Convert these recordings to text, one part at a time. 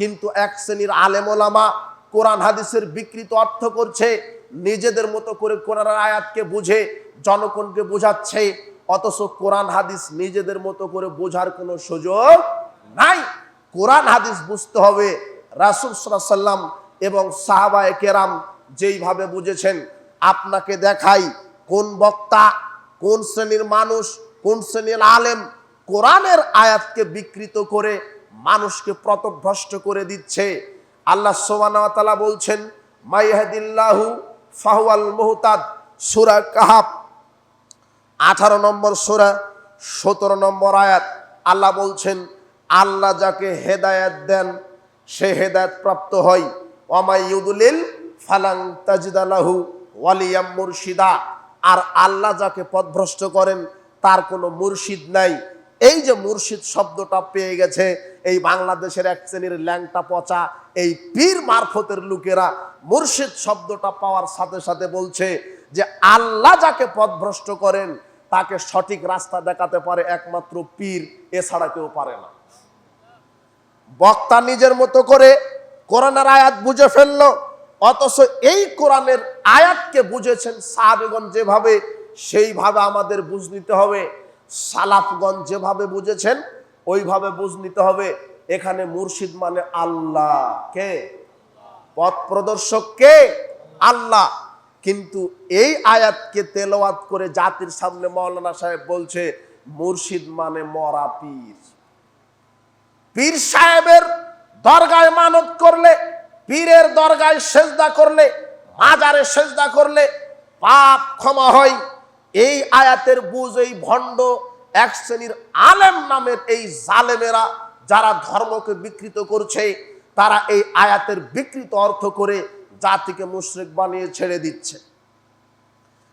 কিন্তু এক শ্রেণির আলেমোলামা কোরআন হাদিসের বিকৃত অর্থ করছে, নিজেদের মতো করে কোরআন আয়াতকে বুঝে জনগণকে বোঝাচ্ছে, অথচ কোরআন হাদিস নিজেদের মতো করে বোঝার কোনো সুযোগ নাই। কোরআন হাদিস বুঝতে হবে রাসুল সাল্লাম এবং সাহাবায়ে কেরাম যেইভাবে বুঝেছেন, আপনাকে দেখাই কোন বক্তা, কোন শ্রেণির মানুষ, কোন শ্রেণির আলেম কোরআনের আয়াতকে বিকৃত করে মানুষকে প্রতভ্রষ্ট করে দিচ্ছে। আল্লাহ সোমানা বলছেন মাইহাদিল্লাহু ফাহুয়াল মুহতাদ। সুরা কাহাব আঠারো নম্বর সোরা, সতেরো নম্বর আয়াত। আল্লাহ বলছেন, আল্লাহ যাকে হেদায়াত দেন, সে হেদায়াত প্রাপ্ত হয়। ওয়ামাইয়ুদুলিল ফালাং তাজিদালাহু ওয়ালিয়াম মুর্শিদা। আর আল্লাহ যাকে পথভ্রষ্ট করেন, তার কোনো মুর্শিদ নাই। এই যে মুর্শিদ শব্দটা পেয়ে গেছে, এই বাংলাদেশের এক শ্রেণির ল্যাংটা পচা, এই পীর মারফতের লোকেরা মুর্শিদ শব্দটা পাওয়ার সাথে সাথে বলছে যে, আল্লাহ যাকে পথভ্রষ্ট করেন, তাকে সঠিক রাস্তা দেখাতে পারে একমাত্র পীর, এছাড়া কেউ পারে না। বক্তা নিজের মতো করে কোরআনের আয়াত বুঝে ফেলল, অথচ এই কোরআনের আয়াতকে বুঝেছেন সাহাবেগণ যেভাবে, সেইভাবে আমাদের বুঝ নিতে হবে। সালাফগণ যেভাবে বুঝেছেন, ওইভাবে বুঝ নিতে হবে। এখানে মুর্শিদ মানে আল্লাহ। কে? পথ প্রদর্শক কে? আল্লাহ। কিন্তু এই আয়াতকে তেলাওয়াত করে জাতির সামনে মৌলানা সাহেব বলছে, মুর্শিদ মানে মরা পীর। পীর সাহেবের দরগায় মানত করলে, পীরের দরগায় সেজদা করলে, মাজারে সেজদা করলে পাপ ক্ষমা হয়। এই আয়াতের বুঝ, এই ভণ্ড এক শ্রেণির আলেম নামের এই জালেমেরা যারা ধর্মকে বিকৃত করছে, তারা এই আয়াতের বিকৃত অর্থ করে জাতিকে মুশরিক বানিয়ে ছেড়ে দিচ্ছে।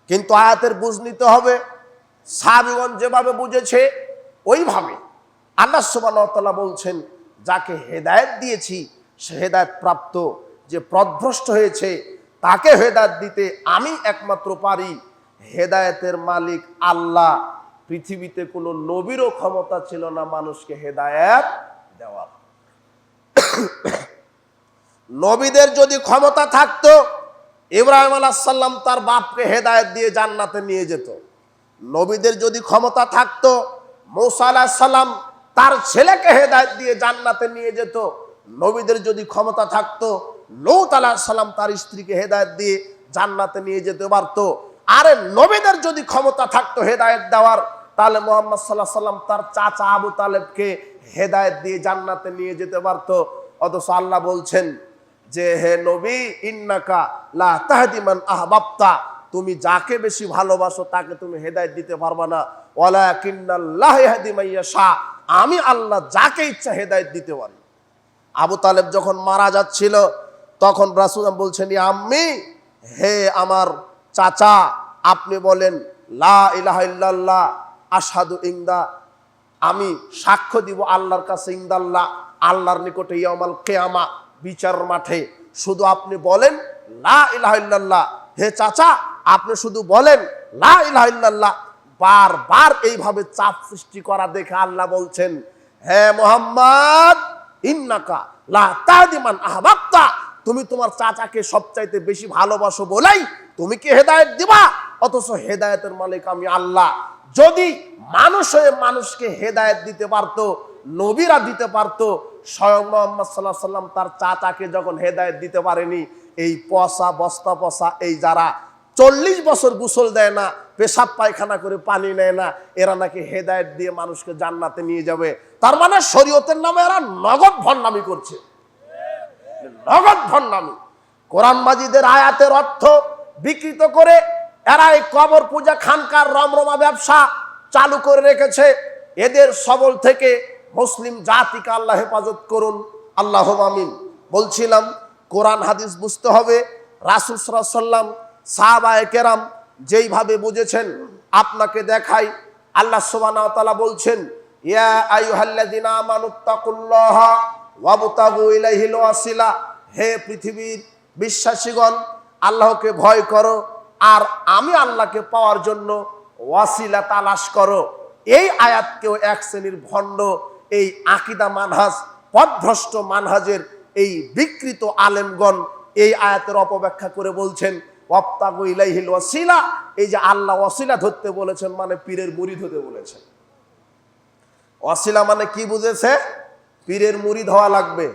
কিন্তু আয়াতের বুঝ নিতে হবে, সাহাবিগণ যেভাবে বুঝেছে, ওইভাবে আল্লাহ সুবাহ বলছেন, যাকে হেদায়েত দিয়েছি, সে হেদায়েত প্রাপ্ত, যে প্রভ্রষ্ট হয়েছে, তাকে হেদায়েত দিতে আমি একমাত্র পারি। হেদায়েতের মালিক আল্লাহ। পৃথিবীতে কোনো নবীরও ক্ষমতা ছিল না মানুষকে হেদায়েত দেওয়ার। নবীদের যদি ক্ষমতা থাকতো, ইব্রাহিম আলাহাল্লাম তার বাপকে হেদায়েত দিয়ে জান্নাতে নিয়ে যেত। নবীদের যদি ক্ষমতা থাকতো, মৌসা আলাহিসাল্লাম তার ছেলেকে হেদায়েত দিয়ে জান্নাতে নিয়ে যেত। নবীদের যদি ক্ষমতা থাকতো, লৌত আলাহিসাল্লাম তার স্ত্রীকে হেদায়েত দিয়ে জান্নাতে নিয়ে যেতে পারতো। আরে নবীদের যদি ক্ষমতা থাকতো হেদায়েত দেওয়ার, তাহলে মোহাম্মদ সাল্লাহ সাল্লাম তার চাচা আবু তালেবকে হেদায়েত দিয়ে জান্নাতে নিয়ে যেতে পারতো। অথচ আল্লাহ বলছেন যে, হে নবী, ইন্নাকা লা তাহদিমান আহবাবতা, তুমি যাকে বেশি ভালোবাসো তাকে তুমি হেদায়েত দিতে পারবা না। ওয়ালা কিন্নাল্লাহ ইয়াহদি মাইয়াশা আমি আল্লাহ যাকে ইচ্ছা হেদায়েত দিতে পারি। আবু তালেব যখন মারা যাচ্ছিল, তখন রাসুল বলছেন "ইয়া আম্মি, হে আমার চাচা আপনি বলেন, লা ইলাহা ইল্লাল্লাহ, আশহাদু ইংদা আমি সাক্ষ্য দিব আল্লাহর কাছে, ইন্দাল্লাহ, আল্লাহর নিকটে ইয়ামাল কেয়ামা, বিচার মাঠে। শুধু আপনি বলেন, লা ইলাহা ইল্লাল্লাহ। হে চাচা, আপনি শুধু বলেন, লা ইলাহা ইল্লাল্লাহ। বারবার এইভাবে চাপ সৃষ্টি করা দেখে আল্লাহ বলছেন, হে মোহাম্মদ, ইন্নাকা লা তাহদিমান আহবাবতা। তুমি তোমার চাচাকে সবচাইতে বেশি ভালোবাসো বলেই তুমি কি হেদায়েত দিবা? অথচ হেদায়তের মালিক আমি আল্লাহ। যদি মানুষ হয়ে মানুষকে হেদায়েত দিতে পারতো, নবীরা দিতে পারতো, স্বয়ং মোহাম্মদ সাল্লাহ সাল্লাম তার চাচাকে যখন হেদায়েত দিতে পারেনি, এই পচা, বস্তা পচা, এই যারা চল্লিশ বছর গোসল দেয় না, পেশাব পায়খানা করে পানি নেয় না, এরা নাকি হেদায়েত দিয়ে মানুষকে জান্নাতে নিয়ে যাবে। তার মানে শরীয়তের নামে এরা নগদ ভণ্ডামি করছে। নগদ ভণ্ডামি। কোরআন মাজিদের আয়াতের অর্থ বিকৃত করে এরা এই কবর পূজা খানকার রমরমা ব্যবসা চালু করে রেখেছে। এদের সবল থেকে মুসলিম জাতিকে আল্লাহ হেফাজত করুন। আল্লাহ আমিন। বলছিলাম, কোরআন, হাদিস বুঝতে হবে। রাসুল সাল্লাম সাহাবায়ে কেরাম যেইভাবে বুঝেছেন, আপনাকে দেখাই। আল্লাহ তাআলা বলছেন হে পৃথিবীর বিশ্বাসীগণ, আল্লাহকে ভয় করো আর আমি আল্লাহকে পাওয়ার জন্য ওয়াসিলা তালাশ করো। এই আয়াতকেও এক শ্রেণির ভণ্ড এই আকিদা মানহাজ পথভ্রষ্ট মানহাজের এই বিকৃত আলেমগণ এই আয়াতের অপব্যাখ্যা করে বলছেন ওয়াপ্তাগু ইলাইহিল ওয়াসিলা এই যে আল্লাহ ওয়াসিলা ধরতে বলেছেন মানে পীরের মুড়ি ধরতে বলেছেন। ওয়াসিলা মানে কি বুঝেছে? পীরের মুড়ি হওয়া লাগবে,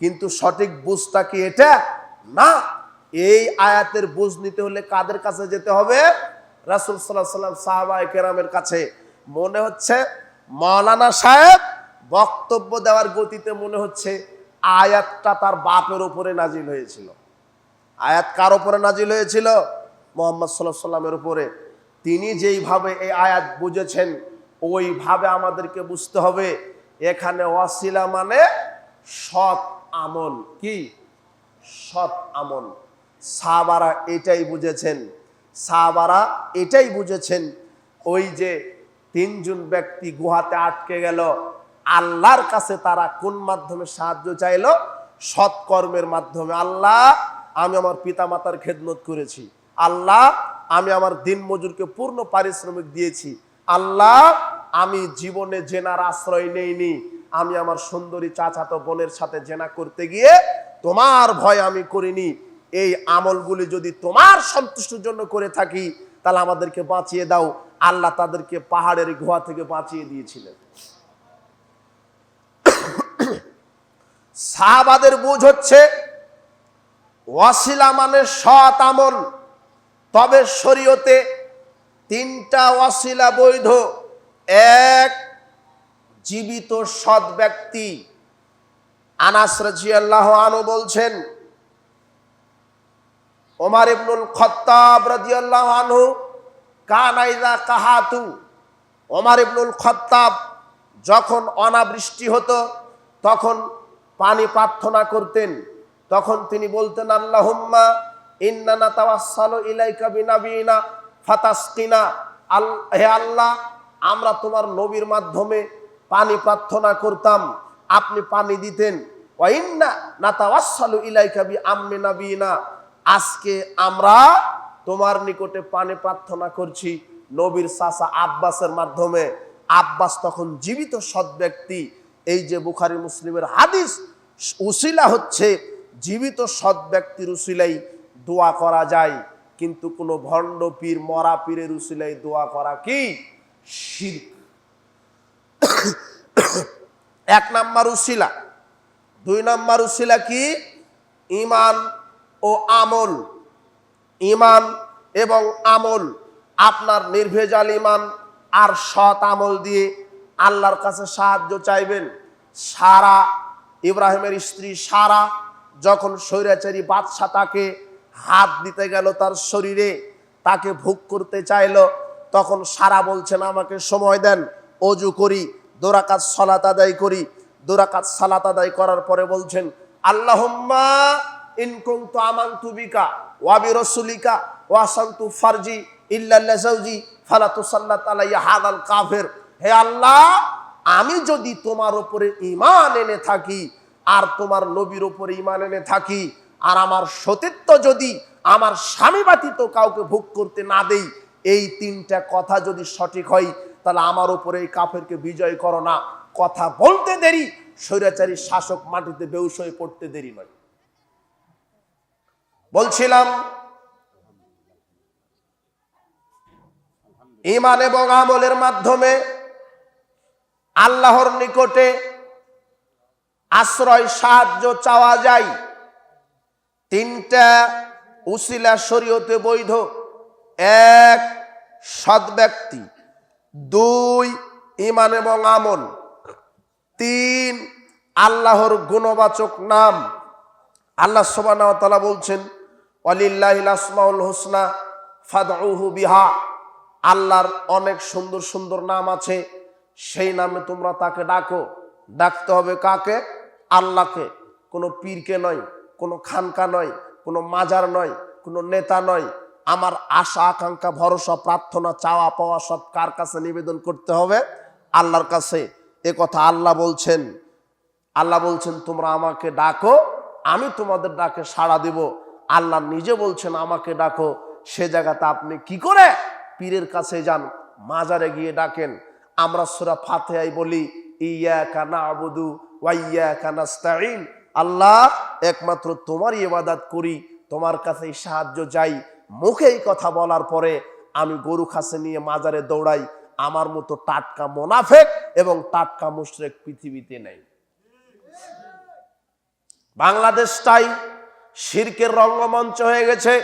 কিন্তু সঠিক বুঝটা কি এটা? না এই আয়াতের বুঝ নিতে হলে কাদের কাছে যেতে হবে? রাসুল সাল্লাম সাহাবা কেরামের কাছে। মনে হচ্ছে মৌলানা সাহেব বক্তব্য দেওয়ার গতিতে মনে হচ্ছে আয়াতটা তার বাপের উপরে নাজিল হয়েছিল। আয়াত কার উপরে নাজিল হয়েছিল? মোহাম্মদ সাল্লাহ সাল্লামের উপরে। তিনি যেইভাবে এই আয়াত বুঝেছেন, ওইভাবে আমাদেরকে বুঝতে হবে। এখানে ওয়াসিলা মানে সৎ আমল। কি? সৎ আমল। সাহাবারা এটাই বুঝেছেন। সাহাবারা এটাই বুঝেছেন, ওই যে তিনজন ব্যক্তি গুহাতে আটকে গেল, আল্লাহর কাছে তারা কোন মাধ্যমে সাহায্য চাইলো? সৎকর্মের মাধ্যমে। আল্লাহ, আমি আমার পিতামাতার খেদমত করেছি। আল্লাহ, আমি আমার দিন মজুরকে পূর্ণ পারিশ্রমিক দিয়েছি। আল্লাহ, আমি জীবনে জেনার আশ্রয় নেইনি। আমি আমার সুন্দরী চাচাতো বোনের সাথে জেনা করতে গিয়ে তোমার ভয় আমি করিনি। এই আমলগুলি যদি তোমার সন্তুষ্টির জন্য করে থাকি, তাহলে আমাদেরকে বাঁচিয়ে দাও। আল্লাহ তাদেরকে পাহাড়ের গুহা থেকে বাঁচিয়ে দিয়েছিলেন। সাহাবাদের বুঝ হচ্ছে, ওয়াসিলা মানে সৎ আমল। তবে শরীয়তে তিনটা ওয়াসিলা বৈধ। এক, জীবিত সৎ ব্যক্তি। আনাস রাজিয়াল্লাহ আনু বলছেন ওমার ইবনুল খত্তাব রাদিয়াল্লাহু আনহু কানাইদা কাহাতু। ওমার ইবনুল খত্তাব যখন অনাবৃষ্টি হতো, তখন পানি প্রার্থনা করতেন। তখন তিনি বলতেন, আল্লাহুম্মা ইন্নানা তাওয়াসসালু ইলাইকা বিনাবিনা ফাতাসকিনা। আল, হে আল্লাহ, আমরা তোমার নবীর মাধ্যমে পানি প্রার্থনা করতাম, আপনি পানি দিতেন। ওয়াইন্না না তাওয়াসসালু ইলাইকা বি আম্মি নাবিনা। আজকে আমরা তোমার নিকটে পানি প্রার্থনা করছি, নবীর চাচা আব্বাসের মাধ্যমে। আব্বাস তখন জীবিত সৎ ব্যক্তি। এই যে বুখারি মুসলিমের হাদিস, উসিলা হচ্ছে জীবিত সৎ ব্যক্তির উসিলাই দোয়া করা যায়। কিন্তু কোনো ভণ্ড পীর, মরা পীরের উসিলাই দোয়া করা কি? শির্ক। এক নাম্বার উসিলা। দুই নাম্বার উসিলা কি? ইমান ও আমল ইমান এবং আমল, আপনার নির্ভেজাল ইমান আর সৎ আমল দিয়ে আল্লাহর কাছে সাহায্য চাইবেন। সারা, ইব্রাহিমের স্ত্রী সারা যখন স্বৈরাচারী বাদশাহ তাকে হাত দিতে গেল তার শরীরে, তাকে ভোগ করতে চাইলো, তখন সারা বলছেন, আমাকে সময় দেন, অজু করি, দোরাকাত সলাত আদায় করি। দোরাকাত সালাত আদায় করার পরে বলছেন, আল্লাহুম্মা ইন কুনতু আমানতু বিকা ওয়া বিরাসুলিকা ওয়া সানতু ফারজি ইল্লা লাজাউজি ফালা তুসাল্লাত আলাইয়া হাদাল কাফির। হে আল্লাহ, আমি যদি তোমার উপরে ইমান এনে থাকি আর তোমার নবীর উপরে ইমান এনে থাকি আর আমার সতীত্ব যদি আমার স্বামী ব্যতীত কাউকে ভোগ করতে না দেই, এই তিনটা কথা যদি সঠিক হয়, তাহলে আমার উপরে এই কাফেরকে বিজয় করো না। কথা বলতে দেরি, স্বৈরাচারী শাসক মাটিতে বেউস হয়ে পড়তে দেরি নয়। বলছিলাম ইমান এবং আমলের মাধ্যমে আল্লাহর নিকটে আশ্রয়, সাহায্য চাওয়া যায়। তিনটা উসিলা শরীয়তে বৈধ। এক, সৎ ব্যক্তি। দুই ইমান এবং আমল। তিন, আল্লাহর গুণবাচক নাম। আল্লাহ সোবানা তালা বলছেন অলিল্লাহিল আসমাউল হোসনা ফাদউহু বিহা। আল্লাহর অনেক সুন্দর সুন্দর নাম আছে, সেই নামে তোমরা তাকে ডাকো। ডাকতে হবে কাকে? আল্লাহকে। কোনো পীরকে নয়, কোনো খানকা নয়, কোনো মাজার নয়, কোনো নেতা নয়। আমার আশা, আকাঙ্ক্ষা, ভরসা, প্রার্থনা, চাওয়া, পাওয়া সব কার কাছে নিবেদন করতে হবে? আল্লাহর কাছে। এ কথা আল্লাহ বলছেন। আল্লাহ বলছেন, তোমরা আমাকে ডাকো, আমি তোমাদের ডাকে সাড়া দেব। আল্লাহ নিজে বলছেন, আমাকে ডাকো, সে জায়গাতে আপনি কি করে পীরের কাছে যান? মাজারে গিয়ে ডাকেন, আমরা সুরা ফাতেহাই বলি ইয়া কানা আবুদু নাস্তাঈন। আল্লাহ, একমাত্র তোমারই ইবাদত করি, তোমার কাছেই সাহায্য চাই। মুখেই কথা বলার পরে আমি গরু খাসে নিয়ে মাজারে দৌড়াই, আমার মতো টাটকা মোনাফেক এবং টাটকা মুশরেক পৃথিবীতে নেই। বাংলাদেশটাই শিরকের রঙ্গমঞ্চ হয়ে গেছে।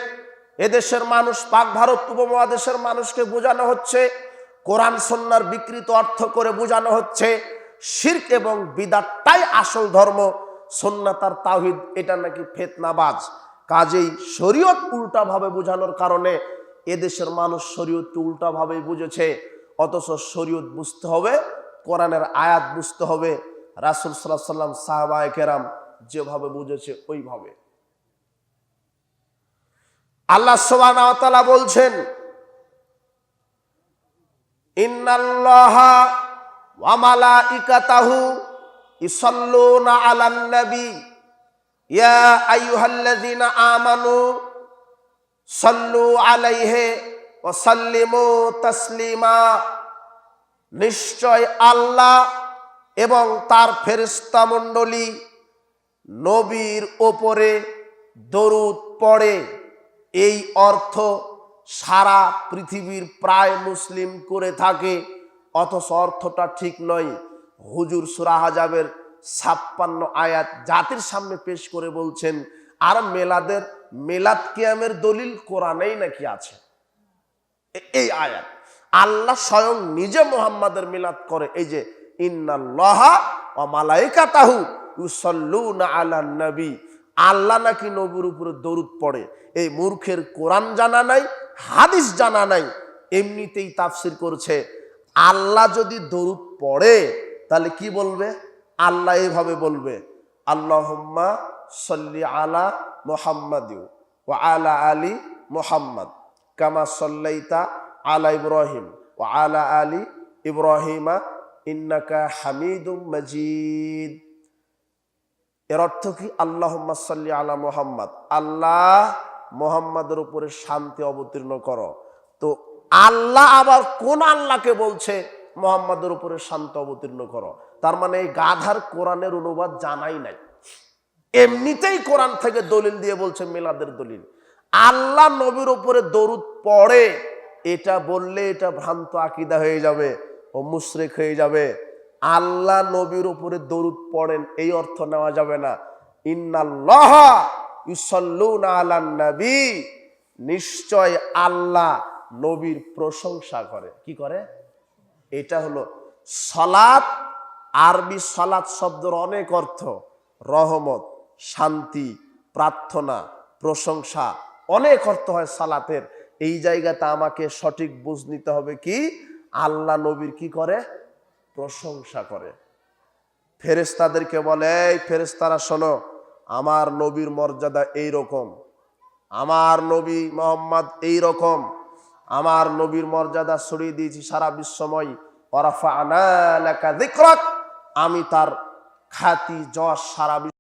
এদেশের মানুষ, পাক ভারত উপমহাদেশের মানুষকে বোঝানো হচ্ছে, কোরআন সন্ন্যার বিকৃত অর্থ করে বোঝানো হচ্ছে, শির্ক এবং বিদাতটাই আসল ধর্ম সন্ন্যাতার তাহিদ এটা নাকি ফেতনাবাজ। কাজেই শরীয়ত উল্টাভাবে বোঝানোর কারণে এদেশের মানুষ শরীয়তকে উল্টাভাবে বুঝেছে, অথচ শরীয়ত বুঝতে হবে, কোরআনের আয়াত বুঝতে হবে, রাসুল সাল্লাহ সাল্লাম সাহাবায় কেরাম যেভাবে বুঝেছে, ওইভাবে। আল্লাহ সোবানা বলছেন, ইন্নাল্লাহা ওয়া মালাইকাতাহু ইসাল্লুনা আলান নবী। ইয়া আমানু নিশ্চয় আল্লাহ এবং তার ফেরিস্তা মণ্ডলী নবীর ওপরে দরুদ পড়ে। এই অর্থ সারা পৃথিবীর প্রায় মুসলিম করে থাকে। অথচ অর্থটা ঠিক নয়। হুজুর সুরাহাজাবের ছাপ্পান্ন আয়াত জাতির সামনে পেশ করে বলছেন, আর মেলাদের, মেলাদ কিয়ামের দলিল কোরআনেই নাকি আছে? এই আয়াত। আল্লাহ স্বয়ং নিজে মোহাম্মদের মিলাদ করে, এই যে, ইন্নাল্লাহা ওয়া মালাইকাতাহু ইউসাল্লুনা আলান নবী আল্লাহ নাকি নবীর উপরে দরুদ পড়ে। এই মূর্খের কোরআন জানা নাই, হাদিস জানা নাই, এমনিতেই তাফসির করছে। আল্লাহ যদি দরুদ পড়ে, তাহলে কি বলবে? আল্লাহ এভাবে বলবে, আল্লাহুম্মা সল্লি আলা মোহাম্মদ ও আলা আলী মোহাম্মদ কামা সল্লাইতা আলা ইব্রাহিম ও আলা আলী ইব্রাহিমা ইন্নাকা হামিদুম মজিদ। এর অর্থ কি? আল্লাহ সাল্লি আলা মোহাম্মদ। আল্লাহ মোহাম্মদের উপরে শান্তি অবতীর্ণ করো। তো আল্লাহ আবার কোন আল্লাহকে বলছে? মোহাম্মদের উপরে শান্তি অবতীর্ণ করো। তার মানে এই গাধার কোরআনের অনুবাদ জানাই নাই। এমনিতেই কোরআন থেকে দলিল দিয়ে বলছে, মেলাদের দলিল। আল্লাহ নবীর উপরে দরুদ পড়ে, এটা বললে এটা ভ্রান্ত আকিদা হয়ে যাবে ও মুশরেক হয়ে যাবে। আল্লাহ নবীর উপরে দরুদ পড়েন, এই অর্থ নেওয়া যাবে না। ইন্নাল্লাহ ইউসাল্লুনা আলান নবী। নিশ্চয় আল্লাহ নবীর প্রশংসা করে। কি করে? এটা হলো সলাৎ আরবি সলাৎ শব্দের অনেক অর্থ। রহমত, শান্তি, প্রার্থনা, প্রশংসা, অনেক অর্থ হয় সালাতের। এই জায়গাতে আমাকে সঠিক বুঝ নিতে হবে কি? আল্লাহ নবীর কি করে? প্রশংসা করে। ফেরেস্তাদেরকে বলে, এই ফেরেস্তারা শোনো, আমার নবীর মর্যাদা এই রকম আমার নবী মোহাম্মদ এই রকম আমার নবীর মর্যাদা ছড়িয়ে দিয়েছি সারা বিশ্বময়। ওরাফা আনা আমি তার খাতি যশ সারা